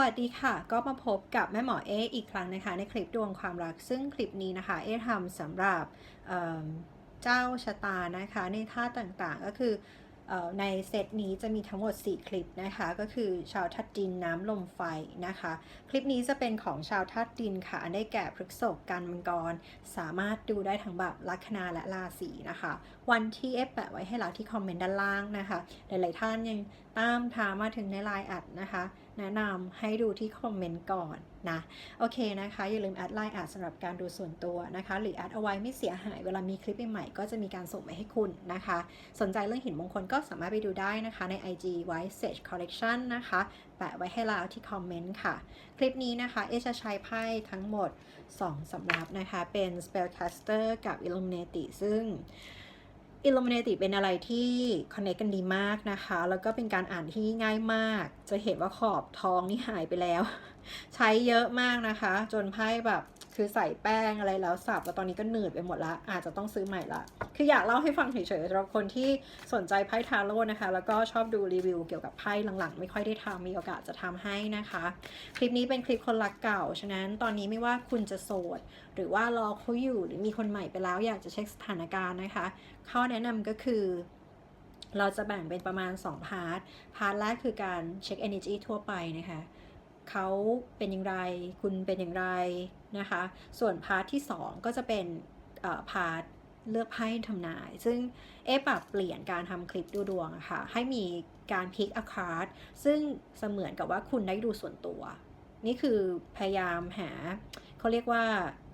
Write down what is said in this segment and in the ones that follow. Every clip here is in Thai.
วัสดีค่ะ ก็มาพบกับแม่หมอเออีกครั้งนะคะในคลิปดวงความรัก ซึ่งคลิปนี้นะคะเอทำสำหรับเเจ้าชะตานะคะในท่าต่างๆ ก็คืออในเซตนี้จะมีทั้งหมด 4 คลิปนะคะ ก็คือชาวทัดดินน้ำลมไฟนะคะ คลิปนี้จะเป็นของชาวทัดดินค่ะอันได้แก่พฤกษภกันมังกร สามารถดูได้ทั้งแบบลัคนาและราศีนะคะ วันที่เอฟแปะไว้ให้เราที่คอมเมนต์ด้านล่างนะคะ หลายๆท่านยังตามถามมาถึงในไลน์อัดนะคะ แนะนำให้ดูที่คอมเมนต์ก่อนนะ โอเคนะคะ อย่าลืมแอดไลน์อัดสำหรับการดูส่วนตัวนะคะ หรือแอดเอาไว้ไม่เสียหาย เวลามีคลิปใหม่ก็จะมีการส่งไปให้คุณนะคะ สนใจเรื่องหินมงคลก็สามารถไปดูได้นะคะใน IG White Sage Collection นะคะ แปะไว้ให้แล้วที่คอมเมนต์ค่ะ คลิปนี้นะคะเอจะใช้ไพ่ทั้งหมด 2สำรับนะคะ เป็น Spellcaster กับ Illuminati ซึ่ง Illuminati เป็นอะไรที่ connect กันดีมากนะคะ แล้วก็เป็นการอ่านที่ง่ายมาก จะเห็นว่าขอบทองนี่หายไปแล้ว ใช้เยอะมากนะคะ จนไพ่แบบคือใส่แป้งอะไรแล้วสับแล้วตอนนี้ก็หนืดไปหมดละอาจจะต้องซื้อใหม่ละ คืออยากเล่าให้ฟังเฉยๆสำหรับคนที่สนใจไพ่ทาโร่นะคะ แล้วก็ชอบดูรีวิวเกี่ยวกับไพ่หลังๆ ไม่ค่อยได้ทำมีโอกาสจะทำให้นะคะ คลิปนี้เป็นคลิปคนรักเก่า ฉะนั้นตอนนี้ไม่ว่าคุณจะโสด หรือว่ารอเขาอยู่หรือมีคนใหม่ไปแล้วอยากจะเช็คสถานการณ์นะคะ ข้อแนะนำก็คือ เราจะแบ่งเป็นประมาณ 2 พาร์ท พาร์ทแรกคือการเช็ค energy ทั่วไปนะคะเขาเป็นอย่างไร คุณเป็นอย่างไรนะคะ ส่วนพาร์ทที่ 2 ก็จะเป็นพาร์ทเลือกไพ่ทำนาย ซึ่งเอปรับเปลี่ยนการทำคลิปดูดวงะค่ะ ให้มีการพิกอาคาร์ดซึ่งเสมือนกับว่าคุณได้ดูส่วนตัว นี่คือพยายามหาเขาเรียกว่า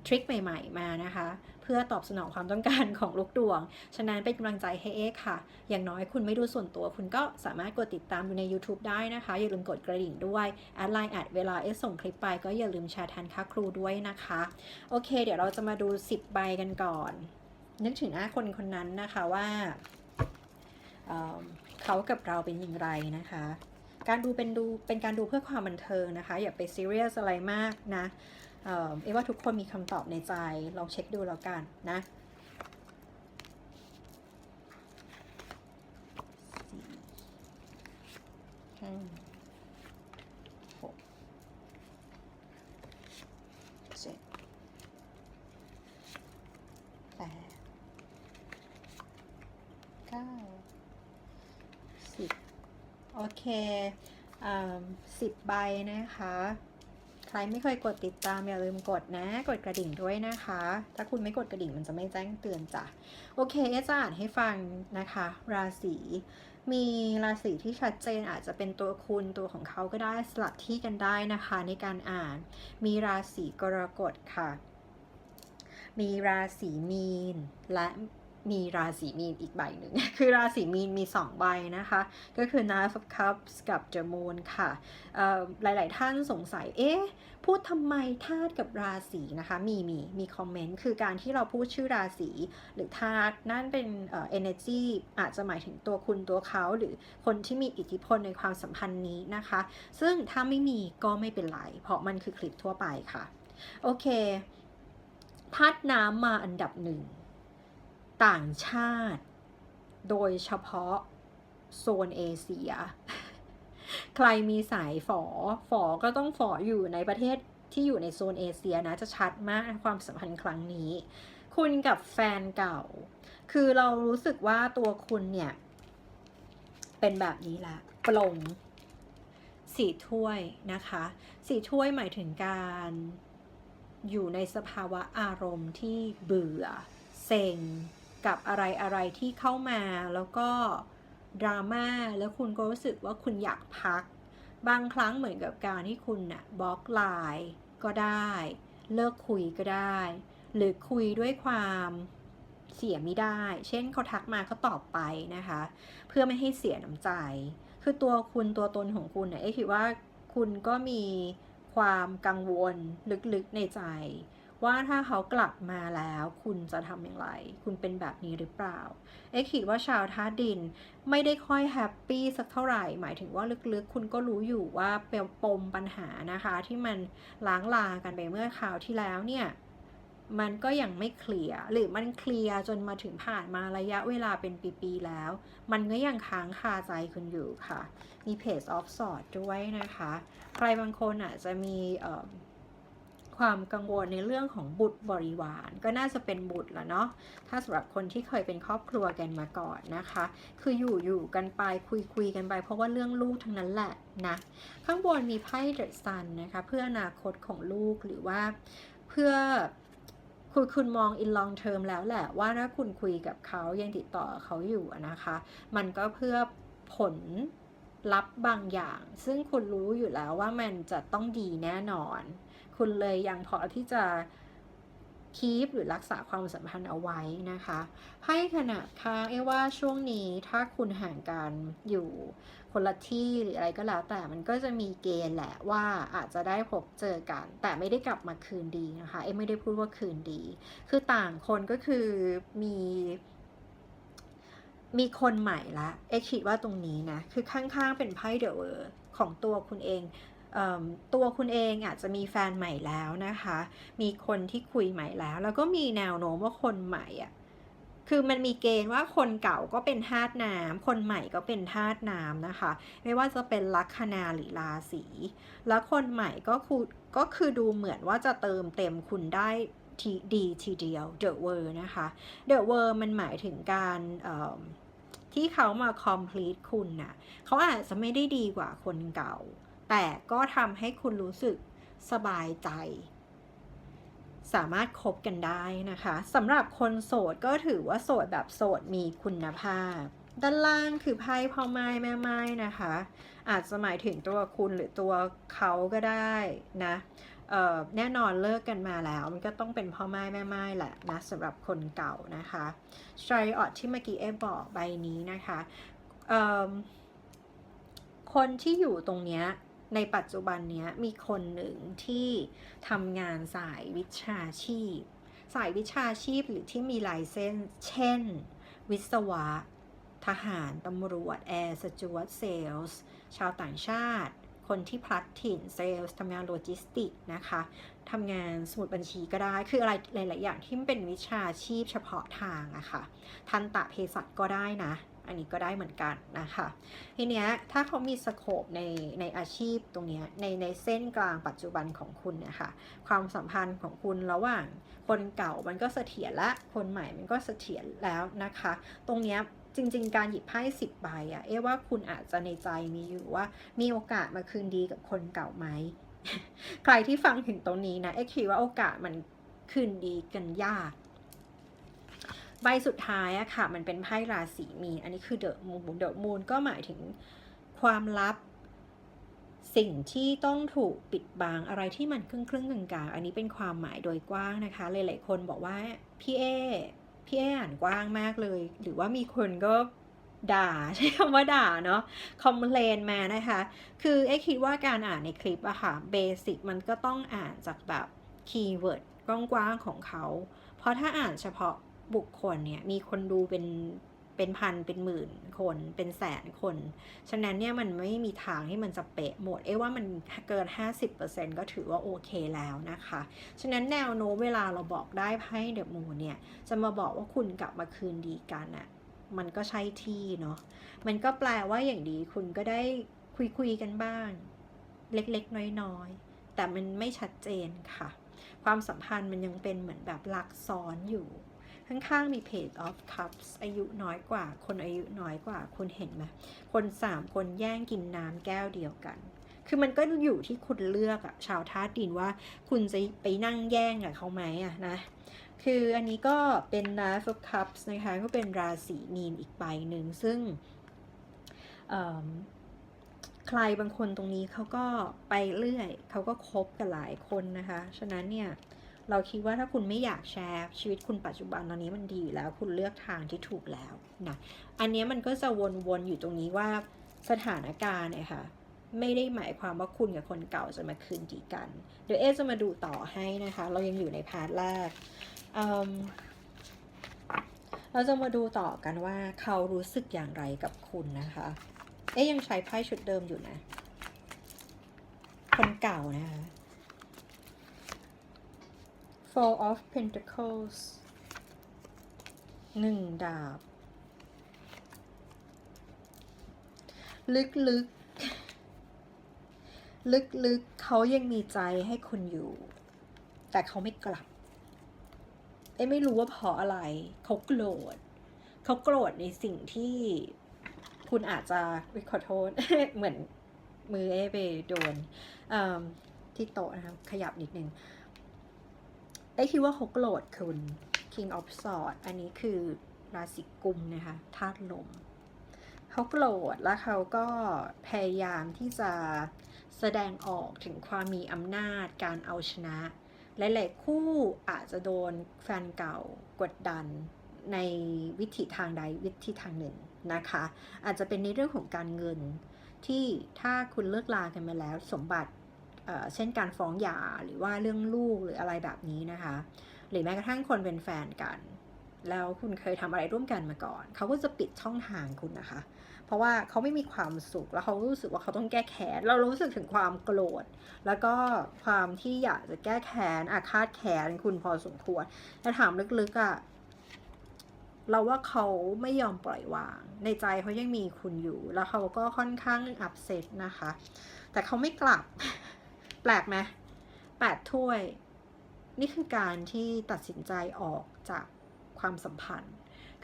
ทริคใหม่ๆ มานะคะ เพื่อตอบสนองความต้องการของลูกดวง ฉะนั้นเป็นกำลังใจให้เอ๊ค่ะ อย่างน้อยคุณไม่ดูส่วนตัว คุณก็สามารถกดติดตามดูใน YouTube ได้นะคะ อย่าลืมกดกระดิ่งด้วยแอดไลน์แอดเวลาเอส่งคลิปไปก็อย่าลืมแชร์แทนค่าครูด้วยนะคะ โอเค เดี๋ยวเราจะมาดู 10 ใบกันก่อน นึกถึงหน้าคนคนนั้นนะคะว่าเเขากับเราเป็นอย่างไรนะคะการดูเป็นดูเป็นการดูเพื่อความบันเทิงนะคะ อย่าไปซีเรียสอะไรมากนะ เออเอว่าทุกคนมีคำตอบในใจ ลองเช็คดูแล้วกันนะห้าหกเจ็ดแปดเก้าสิบโอเคอ่าสิบใบนะคะ ใครไม่เคยกดติดตามอย่าลืมกดนะ กดกระดิ่งด้วยนะคะ ถ้าคุณไม่กดกระดิ่งมันจะไม่แจ้งเตือนจ้ะ โอเคจะอ่านให้ฟังนะคะ ราศีมีราศีที่ชัดเจนอาจจะเป็นตัวคุณตัวของเขาก็ได้สลับที่กันได้นะคะ ในการอ่าน มีราศีกรกฎค่ะ มีราศีมีนและ มีราศีมีนอีกใบหนึ่ง คือราศีมีนมี 2 ใบนะคะ ก็คือ Knight of Cups กับ The Moon ค่ะหลาย ๆ ท่านสงสัย เอ๊ะ พูดทำไมธาตุกับราศีนะคะ มีมีมีคอมเมนต์ คือการที่เราพูดชื่อราศีหรือธาตุนั่นเป็นเอ่อ energy อาจจะหมายถึงตัวคุณตัวเขา หรือคนที่มีอิทธิพลในความสัมพันธ์นี้นะคะ ซึ่งถ้าไม่มีก็ไม่เป็นไร เพราะมันคือคลิปทั่วไปค่ะ โอเคธาตุน้ำมาอันดับหนึ่ง ต่างชาติ โดยเฉพาะโซนเอเชีย ใครมีสายฝอ ฝอก็ต้องฝออยู่ในประเทศที่อยู่ในโซนเอเชียนะจะชัดมากความสัมพันธ์ครั้งนี้ คุณกับแฟนเก่า คือเรารู้สึกว่าตัวคุณเนี่ย เป็นแบบนี้ละปลงสีถ้วยนะคะ สีถ้วยหมายถึงการอยู่ในสภาวะอารมณ์ที่เบื่อ เซ็ง กับอะไรอะไรที่เข้ามาแล้วก็ดราม่าแล้วคุณก็รู้สึกว่าคุณอยากพัก บางครั้งเหมือนกับการที่คุณน่ะบล็อกไลน์ก็ได้ เลิกคุยก็ได้ หรือคุยด้วยความเสียไม่ได้ เช่นเขาทักมาก็ตอบไปนะคะ เพื่อไม่ให้เสียน้ำใจ คือตัวคุณตัวตนของคุณเนี่ยเอ๊คิดว่าคุณก็มีความกังวลลึกๆในใจ ว่าถ้าเขากลับมาแล้วคุณจะทำอย่างไร คุณเป็นแบบนี้หรือเปล่า เอ๊ะคิดว่าชาวท่าดินไม่ได้ค่อยแฮปปี้สักเท่าไหร่ หมายถึงว่าลึกๆ คุณก็รู้อยู่ว่าเป็นปมปัญหานะคะ ที่มันล้างลากันไปเมื่อคราวที่แล้วเนี่ยมันก็ยังไม่เคลียร์หรือมันเคลียร์จนมาถึงผ่านมาระยะเวลาเป็นปีๆแล้ว มันก็ยังค้างคาใจคุณอยู่ค่ะ มีเพจออฟสอดด้วยนะคะ ใครบางคนอาจจะมีเอ่อ ความกังวลในเรื่องของบุตรบริวาร ก็น่าจะเป็นบุตรละเนาะถ้าสำหรับคนที่เคยเป็นครอบครัวกันมาก่อนนะคะ คืออยู่อยู่กันไปคุยคุยกันไป เพราะว่าเรื่องลูกทั้งนั้นแหละนะข้างบนมีไพ่เดอะซันนะคะเพื่ออนาคตของลูกหรือว่าเพื่อคุณคุณมองอินลองเทอมแล้วแหละว่าถ้าคุณคุยกับเขายังติดต่อเขาอยู่นะคะ มันก็เพื่อผลลัพธ์บางอย่าง ซึ่งคุณรู้อยู่แล้วว่ามันจะต้องดีแน่นอน คุณเลยยังพอที่จะคีปหรือรักษาความสัมพันธ์เอาไว้นะคะไพ่ขนาดค้างเอว่าช่วงนี้ถ้าคุณห่างกันอยู่คนละที่หรืออะไรก็แล้วแต่มันก็จะมีเกณฑ์แหละว่าอาจจะได้พบเจอกัน แต่ไม่ได้กลับมาคืนดีนะคะเอไม่ได้พูดว่าคืนดี คือต่างคนก็คือมีมีคนใหม่ละ เอคิดว่าตรงนี้นะ คือข้างๆเป็นไพ่เดอะเวอร์ของตัวคุณเอง ตัวคุณเองอาจจะมีแฟนใหม่แล้วนะคะ มีคนที่คุยใหม่แล้ว แล้วก็มีแนวโน้มว่าคนใหม่อะคือมันมีเกณฑ์ว่าคนเก่าก็เป็นธาตุน้ำ คนใหม่ก็เป็นธาตุน้ำนะคะ ไม่ว่าจะเป็นลัคนาหรือราศี แล้วคนใหม่ก็คือก็คือดูเหมือนว่าจะเติมเต็มคุณได้ทีดีทีเดียว The World นะคะ The World มันหมายถึงการที่เขามา complete คุณน่ะเขาอาจจะไม่ได้ดีกว่าคนเก่า แต่ก็ทำให้คุณรู้สึกสบายใจ สามารถคบกันได้นะคะสำหรับคนโสดก็ถือว่าโสดแบบโสดมีคุณภาพ ด้านล่างคือไพ่พ่อไม้แม่ไม้นะคะ อาจจะหมายถึงตัวคุณหรือตัวเขาก็ได้นะแน่นอนเลิกกันมาแล้ว มันก็ต้องเป็นพ่อไม้แม่ไม้แหละนะสำหรับคนเก่านะคะสไตรออดที่เมื่อกี้เอบอกใบนี้นะคะคนที่อยู่ตรงเนี้ย ในปัจจุบันนี้มีคนหนึ่งที่ทำงานสายวิชาชีพ สายวิชาชีพหรือที่มีลายเส้น เช่น วิศวะ ทหาร ตำรวจ แอร์สจวตเซลส์ ชาวต่างชาติ คนที่พลัดถิ่นเซลส์ทำงานโลจิสติกนะคะทำงานสมุดบัญชีก็ได้ คืออะไรหลาย ๆ อย่างที่มันเป็นวิชาชีพเฉพาะทางอะค่ะทันตะเภสัชก็ได้นะ อันนี้ก็ได้เหมือนกันนะคะทีเนี้ยถ้าเขามีสโคปในในอาชีพตรงเนี้ยในในเส้นกลางปัจจุบันของคุณเนี่ยค่ะความสัมพันธ์ของคุณระหว่างคนเก่ามันก็เสถียรละคนใหม่มันก็เสถียรแล้วนะคะ ตรงเนี้ยจริง ๆ การหยิบไพ่สิบใบอะเอ๊ว่าคุณอาจจะในใจมีอยู่ว่า มีโอกาสมาคืนดีกับคนเก่าไหม ใครที่ฟังถึงตรงนี้นะเอ๊คิดว่าโอกาสมันคืนดีกันยาก ใบสุดท้ายอะค่ะ มันเป็นไพ่ราศีมีนอันนี้คือเดอะมูนเดอะมูนก็หมายถึงความลับ สิ่งที่ต้องถูกปิดบังอะไรที่มันครึ่งครึ่งกลางๆอันนี้เป็นความหมายโดยกว้างนะคะหลายๆคนบอกว่าพี่เอพี่เออ่านกว้างมากเลย หรือว่ามีคนก็ด่าใช้คำว่าด่าเนาะคอมเพลนมานะคะ คือเอ๊คิดว่าการอ่านในคลิปอะค่ะเบสิกมันก็ต้องอ่านจากแบบคีย์เวิร์ดกว้างๆของเขา เพราะถ้าอ่านเฉพาะ บุคคลเนี่ยมีคนดูเป็นเป็นพันเป็นหมื่นคนเป็นแสนคน ฉะนั้นเนี่ยมันไม่มีทางที่มันจะเป๊ะหมด เอ้ว่ามันเกิน 50%ก็ถือว่าโอเคแล้วนะคะ ฉะนั้นแนวโน้มเวลาเราบอกได้ไพ่เดอะมูเนี่ย จะมาบอกว่าคุณกลับมาคืนดีกันอะมันก็ใช่ที่เนาะ มันก็แปลว่าอย่างดีคุณก็ได้คุยคุยกันบ้าง เล็กๆ น้อยๆ แต่มันไม่ชัดเจนค่ะ ความสัมพันธ์มันยังเป็นเหมือนแบบลักซ้อนอยู่ ข้างๆมี Page of Cups อายุน้อยกว่า คนอายุน้อยกว่า คุณเห็นไหมคนสามคนแย่งกินน้ำแก้วเดียวกัน คือมันก็อยู่ที่คุณเลือกอะชาวธาตุดินว่าคุณจะไปนั่งแย่งกับเขาไหมอะนะ คืออันนี้ก็เป็น Knight of Cups นะคะ ก็เป็นราศีมีนอีกใบหนึ่ง ซึ่งใครบางคนตรงนี้เขาก็ไปเรื่อย เขาก็คบกับหลายคนนะคะ ฉะนั้นเนี่ย เราคิดว่าถ้าคุณไม่อยากแชร์ ชีวิตคุณปัจจุบันตอนนี้มันดีอยู่แล้ว คุณเลือกทางที่ถูกแล้วนะอันนี้มันก็จะวนๆอยู่ตรงนี้ว่าสถานการณ์เนี่ยค่ะไม่ได้หมายความว่าคุณกับคนเก่าจะมาคืนดีกัน เดี๋ยวเอจะมาดูต่อให้นะคะ เรายังอยู่ในพาร์ทแรกเเราจะมาดูต่อกันว่าเขารู้สึกอย่างไรกับคุณนะคะ เอ๊ยังใช้ไพ่ชุดเดิมอยู่นะ คนเก่านะคะ four of pentacles หนึ่งดาบ ลึกๆ ลึกๆ เขายังมีใจให้คุณอยู่ แต่เขาไม่กลับ เอ้ไม่รู้ว่าเพราะอะไร เขาโกรธ เขาโกรธในสิ่งที่คุณอาจจะอุ๊ยขอโทษ เหมือนมือเอไปโดนที่โต๊ะนะครับ ขยับนิดนึง เอ้คิดว่าเขาโกรธคุณ King of Swords อันนี้คือราศีกุมนะคะธาตุลมเขาโกรธแล้วเขาก็พยายามที่จะแสดงออกถึงความมีอำนาจการเอาชนะ หลายๆคู่อาจจะโดนแฟนเก่ากดดันในวิธีทางใดวิธีทางหนึ่งนะคะ อาจจะเป็นในเรื่องของการเงินที่ถ้าคุณเลิกลากันมาแล้วสมบัติ เช่นการฟ้องหย่าหรือว่าเรื่องลูกหรืออะไรแบบนี้นะคะ หรือแม้กระทั่งคนเป็นแฟนกัน แล้วคุณเคยทำอะไรร่วมกันมาก่อน เขาก็จะปิดช่องทางคุณนะคะ เพราะว่าเขาไม่มีความสุขแล้วเขารู้สึกว่าเขาต้องแก้แค้นเรารู้สึกถึงความโกรธ แล้วก็ความที่อยากจะแก้แค้นอาฆาตแค้นคุณพอสมควรแต่ถามลึกๆอะ่ะเราว่าเขาไม่ยอมปล่อยวาง ในใจเขายังมีคุณอยู่ แล้วเขาก็ค่อนข้างอับเซตนะคะ แต่เขาไม่กลับ แปลกไหมแปดถ้วย นี่คือการที่ตัดสินใจออกจากความสัมพันธ์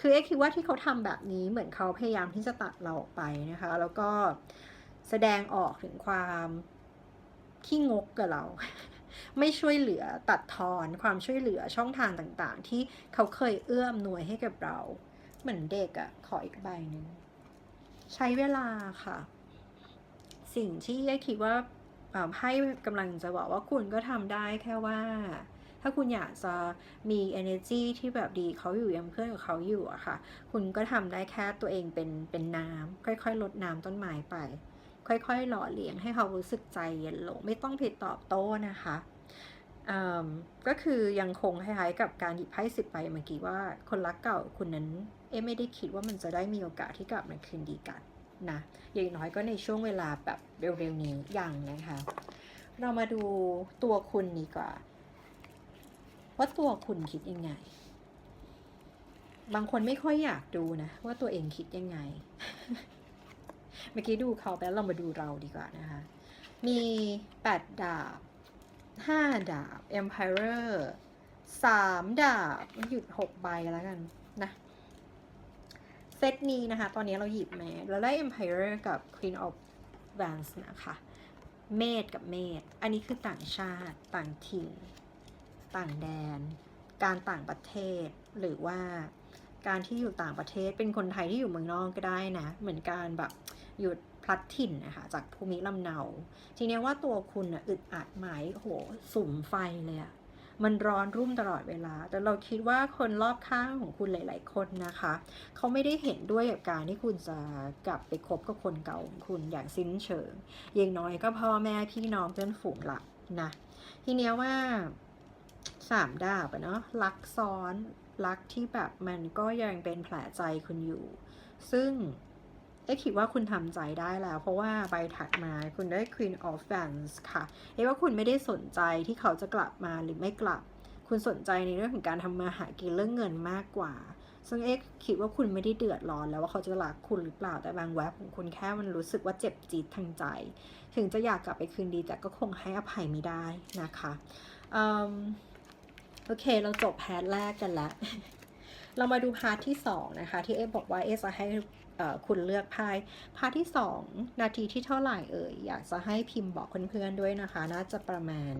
คือเอ๊ะคิดว่าที่เขาทำแบบนี้เหมือนเขาพยายามที่จะตัดเราออกไปนะคะ แล้วก็แสดงออกถึงความขี้งกกับเรา ไม่ช่วยเหลือตัดทอนความช่วยเหลือช่องทางต่างๆ ที่เขาเคยเอื้อมหน่วยให้กับเรา เหมือนเด็กอะขออีกใบหนึ่งใช้เวลาค่ะ สิ่งที่เอ๊ะคิดว่า ให้กำลังจะบอกว่าคุณก็ทำได้แค่ว่า ถ้าคุณอยากจะมี energy ที่แบบดีเขาอยู่ยังเพื่อนกับเขาอยู่อะค่ะ คุณก็ทำได้แค่ตัวเองเป็นเป็นน้ำค่อยๆลดน้ำต้นไม้ไป ค่อยๆ หล่อเลี้ยงให้เขารู้สึกใจเย็นลงไม่ต้องผิดตอบโต้นะคะอืมก็คือยังคงคล้ายๆกับการหยิบไพ่สิบใบเมื่อกี้ว่าคนรักเก่าคุณนั้น เอ๊ะไม่ได้คิดว่ามันจะได้มีโอกาสที่กลับมาคืนดีกัน นะอย่างน้อยก็ในช่วงเวลาแบบเร็วๆนี้ยังนะคะ เรามาดูตัวคุณดีกว่าว่าตัวคุณคิดยังไง บางคนไม่ค่อยอยากดูนะ ว่าตัวเองคิดยังไง เมื่อกี้ดูเขาไปแล้วเรามาดูเราดีกว่านะคะ มีแปดดาบห้าดาบ Emperor สามดาบ หยุดหกใบแล้วกัน เซตนี้นะคะ ตอนนี้เราหยิบมาเราได้ Empire กับ Queen of Wands นะคะ เมษกับเมษอันนี้คือต่างชาติ ต่างถิ่น ต่างแดน การต่างประเทศ หรือว่าการที่อยู่ต่างประเทศ เป็นคนไทยที่อยู่เมืองนอกก็ได้นะ เหมือนการแบบหยุดพลัดถิ่นนะคะจากภูมิลำเนา ทีนี้ว่าตัวคุณอึดอัดไหมโหสุ่มไฟเลยอะ มันร้อนรุ่มตลอดเวลา แต่เราคิดว่าคนรอบข้างของคุณหลาย ๆ คนนะคะ เขาไม่ได้เห็นด้วยกับการที่คุณจะกลับไปคบกับคนเก่าของคุณอย่างสิ้นเชิงอย่างน้อยก็พ่อแม่พี่น้องเพื่อนฝูงละนะ ทีเนี้ยว่าสามดาบเนาะรักซ้อนรักที่แบบมันก็ยังเป็นแผลใจคุณอยู่ ซึ่ง เอ๊ะคิดว่าคุณทำใจได้แล้ว เพราะว่าใบถัดมาคุณได้ Queen of Wands ค่ะ เอ๊ว่าคุณไม่ได้สนใจที่เขาจะกลับมาหรือไม่กลับ คุณสนใจในเรื่องของการทำมาหากินเรื่องเงินมากกว่า ซึ่งเอ๊ะคิดว่าคุณไม่ได้เดือดร้อนแล้วว่าเขาจะรักคุณหรือเปล่าแต่บางแวบของคุณแค่มันรู้สึกว่าเจ็บจีดทางใจ ถึงจะอยากกลับไปคืนดีแต่ก็คงให้อภัยไม่ได้นะคะอืมโอเคเราจบแพทแรกกันแล้วเรามาดูพาร์ทที่สองนะคะ ที่เอ๊ะบอกว่าเอ๊ะจะให้ คุณเลือกไพ่พาร์ทที่สองนาทีที่เท่าไหร่เอ่ยอยากจะให้พิมพ์บอกเพื่อนๆด้วยนะคะ น่าจะประมาณ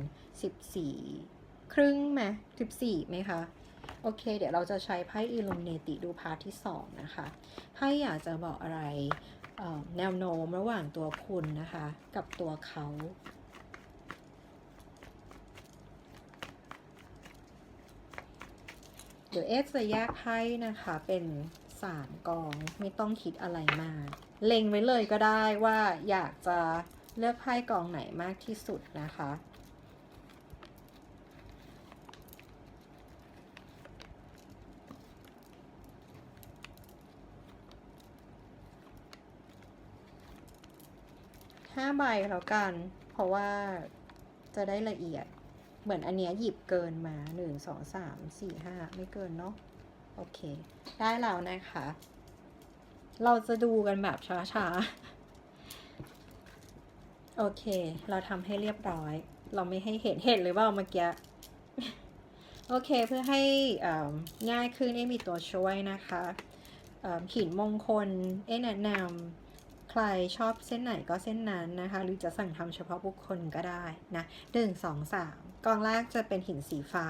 14 ครึ่งไหม14ไหมคะโอเค เดี๋ยวเราจะใช้ไพ่ Illuminati ดูพาร์ทที่สองนะคะไพ่อยากจะบอกอะไรแนวโน้มระหว่างตัวคุณนะคะ กับตัวเขาเดี๋ยวเอสจะแยกไพ่นะคะเป็น สามกอง ไม่ต้องคิดอะไรมากเล็งไว้เลยก็ได้ว่าอยากจะเลือกไพ่กองไหนมากที่สุดนะคะ ห้าใบแล้วกัน เพราะว่าจะได้ละเอียด เหมือนอันเนี้ยหยิบเกินมาหนึ่งสองสามสี่ห้าไม่เกินเนาะ โอเค ได้แล้วนะคะ เราจะดูกันแบบช้าๆ โอเค เราทำให้เรียบร้อย เราไม่ให้เห็นเห็นหรือเปล่าเมื่อกี้โอเคเพื่อให้ง่ายขึ้นเอ้มีตัวช่วยนะคะหินมงคลเอ้แนะนำใครชอบเส้นไหนก็เส้นนั้นนะคะ หรือจะสั่งทำเฉพาะบุคคลก็ได้นะหนึ่งสองสามกองแรกจะเป็นหินสีฟ้า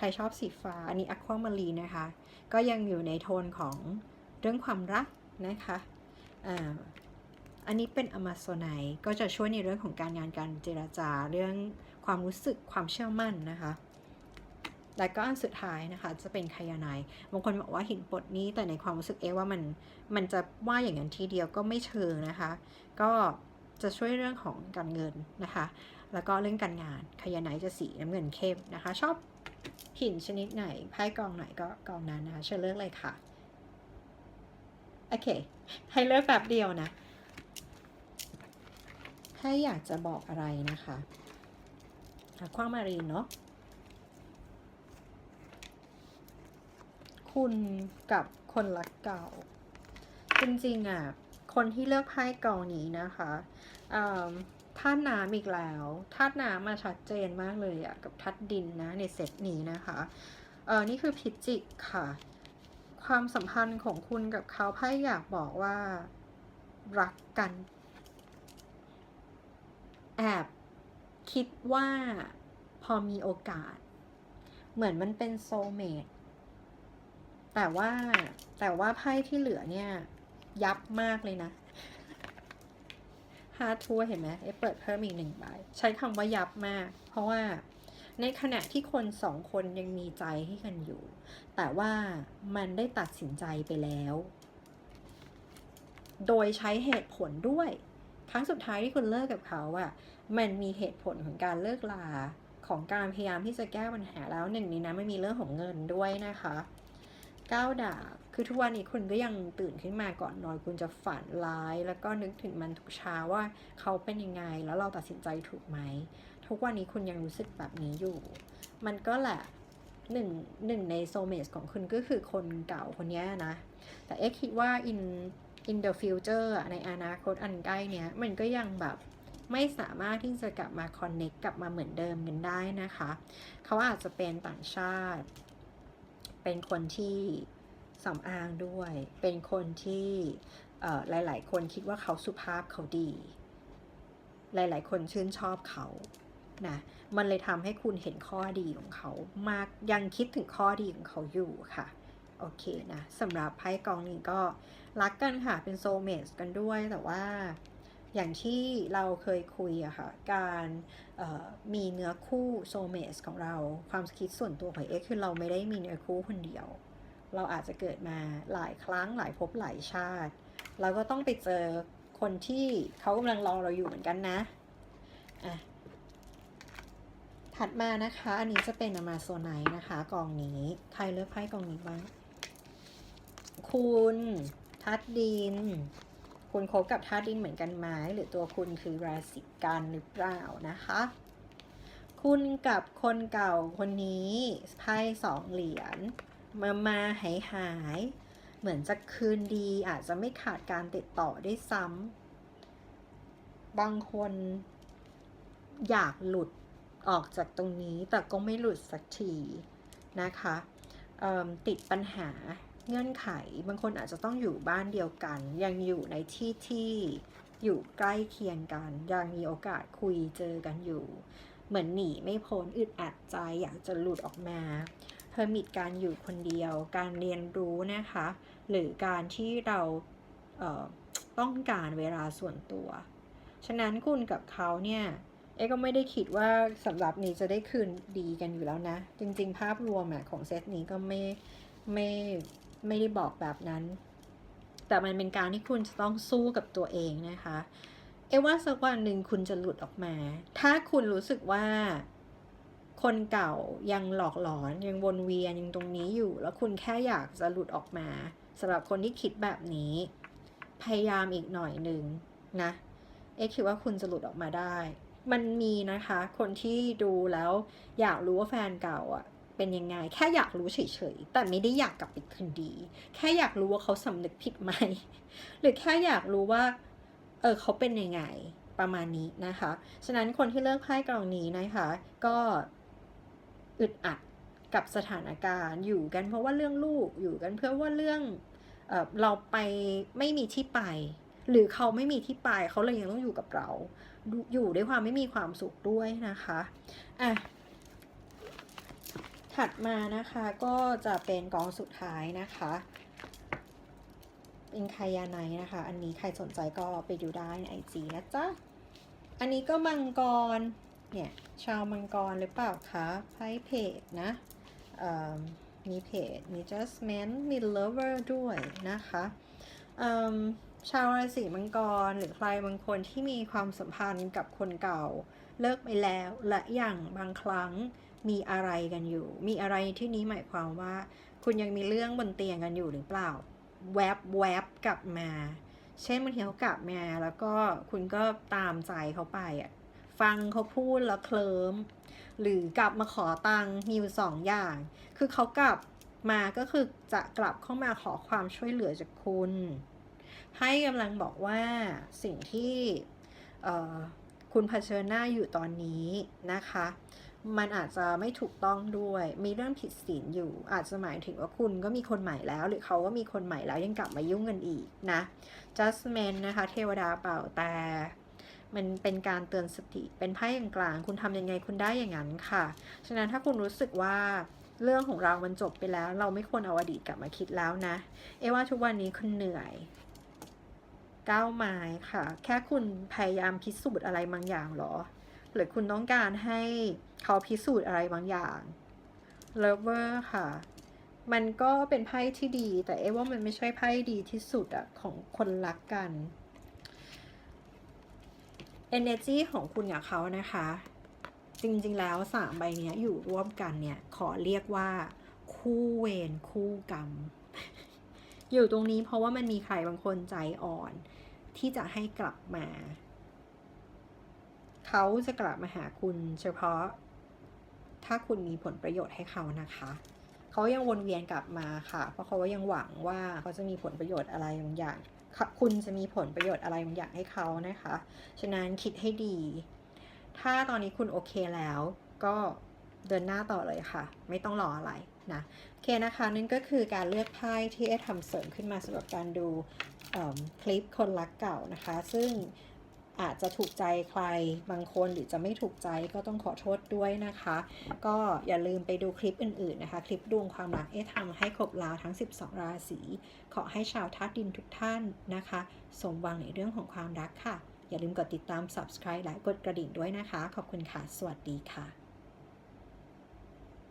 ใครชอบสีฟ้า อันนี้อะความารีนะคะ ก็ยังอยู่ในโทนของเรื่องความรักนะคะอันนี้เป็นอมาโซไนก็จะช่วยในเรื่องของการงานการเจราจาเรื่องความรู้สึกความเชื่อมั่นนะคะ และก็อันสุดท้ายนะคะจะเป็นไคยาไนบางคนบอกว่าหินปดนี้แต่ในความรู้สึกเอว่ามันมันจะว่าอย่างนั้นทีเดียวก็ไม่เชิงนะคะ ก็จะช่วยเรื่องของการเงินนะคะ แล้วก็เรื่องการงานไคยาไนจะสีน้ำเงินเข้มนะคะ ชอบ หินชนิดไหนไพ่กองไหนก็กองนั้นนะคะเชิญเลือกเลยค่ะ โอเค ให้เลือกแบบเดียวนะ ให้อยากจะบอกอะไรนะคะคว้างมารีนเนาะคุณกับคนรักเก่า จริงๆอะ คนที่เลือกไพ่กองนี้นะคะอ่า ธาตุน้ำอีกแล้วธาตุน้ำมาชัดเจนมากเลยอะกับธาตุดินนะในเซตนี้นะคะเออนี่คือพิจิกค่ะ ความสัมพันธ์ของคุณกับเขาไพ่อยากบอกว่ารักกัน แอบคิดว่าพอมีโอกาส เหมือนมันเป็นโซเมตแต่ว่าแต่ว่าไพ่ที่เหลือเนี่ย ยับมากเลยนะ ฮาทัวเห็นไหมเอเปิดเพิ่มอีกหนึ่งใบใช้คำว่ายับมาก เพราะว่าในขณะที่คนสองคนยังมีใจให้กันอยู่ แต่ว่ามันได้ตัดสินใจไปแล้ว โดยใช้เหตุผลด้วย ครั้งสุดท้ายที่คุณเลิกกับเขาอะมันมีเหตุผลของการเลิกลาของการพยายามที่จะแก้ปัญหาแล้วหนึ่งในนั้นไม่มีเรื่องของเงินด้วยนะคะก้าวดาบ คือทุกวันนี้คุณก็ยังตื่นขึ้นมาก่อนนอนคุณจะฝันร้าย แล้วก็นึกถึงมันทุกเช้าว่าเขาเป็นยังไงแล้วเราตัดสินใจถูกไหม ทุกวันนี้คุณยังรู้สึกแบบนี้อยู่ มันก็แหละหนึ่งหนึ่งในโซเมสของคุณก็คือคนเก่าคนนี้นะ แต่เอ๊ะคิดว่า in in the future ในอนาคตอันใกล้เนี้ย มันก็ยังแบบไม่สามารถที่จะกลับมา connect กลับมาเหมือนเดิมกันได้นะคะ เขาอาจจะเป็นต่างชาติ เป็นคนที่ สำอางด้วย เป็นคนที่หลาย ๆ คนคิดว่าเขาสุภาพเขาดี หลาย ๆ คนชื่นชอบเขานะมันเลยทำให้คุณเห็นข้อดีของเขา มากยังคิดถึงข้อดีของเขาอยู่ค่ะโอเคนะสำหรับไพ่กองนี้ก็รักกันค่ะ เป็นโซเมสกันด้วยแต่ว่าอย่างที่เราเคยคุยอะค่ะ การมีเนื้อคู่โซเมสของเราความคิดส่วนตัวของเอ็กคือเราไม่ได้มีเนื้อคู่คนเดียว เราอาจจะเกิดมาหลายครั้งหลายภพหลายชาติ เราก็ต้องไปเจอคนที่เขากำลังรอเราอยู่เหมือนกันนะอะถัดมานะคะ อันนี้จะเป็นอมาโซไนนะคะกองนี้ ใครเลือกไพ่กองนี้บ้าง คุณทัดดิน คุณคบกับธาตุดินเหมือนกันไหมหรือตัวคุณคือราศีกันหรือเปล่านะคะ คุณกับคนเก่าคนนี้ไพ่สองเหรียญ มามาหายหาย เหมือนจะคืนดีอาจจะไม่ขาดการติดต่อได้ซ้ำบางคนอยากหลุดออกจากตรงนี้แต่ก็ไม่หลุดสักทีนะคะติดปัญหาเงื่อนไข บางคนอาจจะต้องอยู่บ้านเดียวกัน ยังอยู่ในที่ที่อยู่ใกล้เคียงกัน ยังมีโอกาสคุยเจอกันอยู่ เหมือนหนีไม่พ้นอึดอัดใจอยากจะหลุดออกมา เพอร์มิตการอยู่คนเดียว การเรียนรู้นะคะ หรือการที่เราเต้องการเวลาส่วนตัว ฉะนั้นคุณกับเขาเนี่ยเอ๊ก็ไม่ได้คิดว่าสำหรับนี้จะได้คืนดีกันอยู่แล้วนะ จริงๆ ภาพรวมอะของเซตนี้ก็ไม่ไม่ไม่ได้บอกแบบนั้น แต่มันเป็นการที่คุณจะต้องสู้กับตัวเองนะคะ เอว่าสักวันหนึ่งคุณจะหลุดออกมา ถ้าคุณรู้สึกว่า คนเก่ายังหลอกหลอนยังวนเวียนยังตรงนี้อยู่ แล้วคุณแค่อยากจะหลุดออกมาสำหรับคนที่คิดแบบนี้ พยายามอีกหน่อยหนึ่งนะเอ๊ะคิดว่าคุณจะหลุดออกมาได้ มันมีนะคะ คนที่ดูแล้วอยากรู้ว่าแฟนเก่าอะเป็นยังไงแค่อยากรู้เฉยๆแต่ไม่ได้อยากกลับไปคืนดี แค่อยากรู้ว่าเขาสำนึกผิดไหม หรือแค่อยากรู้ว่า เออเขาเป็นยังไงประมาณนี้นะคะ ฉะนั้นคนที่เลือกไพ่กล่องนี้นะคะ ก็ อึดอัดกับสถานการณ์อยู่กันเพราะว่าเรื่องลูกอยู่กันเพื่อว่าเรื่องเออเราไปไม่มีที่ไป หรือเขาไม่มีที่ไปเขาเลยยังต้องอยู่กับเรา อยู่ด้วยความไม่มีความสุขด้วยนะคะอะถัดมานะคะก็จะเป็นกองสุดท้ายนะคะเป็นคายาไนนะคะ อันนี้ใครสนใจก็ไปดูได้ในไอจีนะจ๊ะ อันนี้ก็มังกรเนี่ย ชาวมังกรหรือเปล่าคะไพ่เพจนะมีเพจมี Justment มี Lover ด้วยนะคะชาวราศีมังกรหรือใครบางคนที่มีความสัมพันธ์กับคนเก่า เลิกไปแล้วและอย่างบางครั้งมีอะไรกันอยู่ มีอะไรที่นี้หมายความว่า คุณยังมีเรื่องบนเตียงกันอยู่หรือเปล่า แวบแวบกลับมา เช่นบางทีเขากลับมาแล้วก็คุณก็ตามใจเขาไปอะ ฟังเขาพูดแล้วเคลิมหรือกลับมาขอตังค์มีอยู่สองอย่าง คือเขากลับมาก็คือจะกลับเข้ามาขอความช่วยเหลือจากคุณ ให้กำลังบอกว่าสิ่งที่คุณเผชิญหน้าอยู่ตอนนี้นะคะ มันอาจจะไม่ถูกต้องด้วย มีเรื่องผิดศีลอยู่ อาจจะหมายถึงว่าคุณก็มีคนใหม่แล้ว หรือเขาก็มีคนใหม่แล้วยังกลับมายุ่งกันอีกนะ judgment นะคะ เทวดาเป่าแต่ มันเป็นการเตือนสติ เป็นไพ่กลางคุณทำยังไงคุณได้อย่างนั้นค่ะ ฉะนั้นถ้าคุณรู้สึกว่าเรื่องของเรามันจบไปแล้ว เราไม่ควรเอาอดีตกลับมาคิดแล้วนะ เอว่าทุกวันนี้คุณเหนื่อยก้าวไม้ค่ะ แค่คุณพยายามพิสูจน์อะไรบางอย่างหรอ หรือคุณต้องการให้เขาพิสูจน์อะไรบางอย่างเลเวอร์ค่ะ มันก็เป็นไพ่ที่ดี แต่เอว่ามันไม่ใช่ไพ่ดีที่สุดอะของคนรักกัน energy ของคุณกับเขานะคะ จริง ๆ แล้วสามใบนี้อยู่ร่วมกันเนี่ย ขอเรียกว่า คู่เวรคู่กรรม อยู่ตรงนี้เพราะว่ามันมีใครบางคนใจอ่อน ที่จะให้กลับมา เขาจะกลับมาหาคุณเฉพาะ ถ้าคุณมีผลประโยชน์ให้เขานะคะ เขายังวนเวียนกลับมาค่ะ เพราะเขายังหวังว่าเขาจะมีผลประโยชน์อะไรบางอย่าง คุณจะมีผลประโยชน์อะไรบางอย่างให้เขานะคะ ฉะนั้นคิดให้ดี ถ้าตอนนี้คุณโอเคแล้ว ก็เดินหน้าต่อเลยค่ะ ไม่ต้องรออะไรนะโอเคนะคะนั่นก็คือการเลือกไพ่ที่เอทำเสริมขึ้นมาสำหรับการดูคลิปคนรักเก่านะคะ ซึ่ง อาจจะถูกใจใครบางคนหรือจะไม่ถูกใจก็ต้องขอโทษด้วยนะคะ ก็อย่าลืมไปดูคลิปอื่นๆนะคะ คลิปดวงความรักเอทำให้ครบลาวทั้ง 12 ราศีขอให้ชาวทัดดินทุกท่านนะคะ สมหวังในเรื่องของความรักค่ะ อย่าลืมกดติดตาม subscribe และกดกระดิ่งด้วยนะคะ ขอบคุณค่ะ สวัสดีค่ะ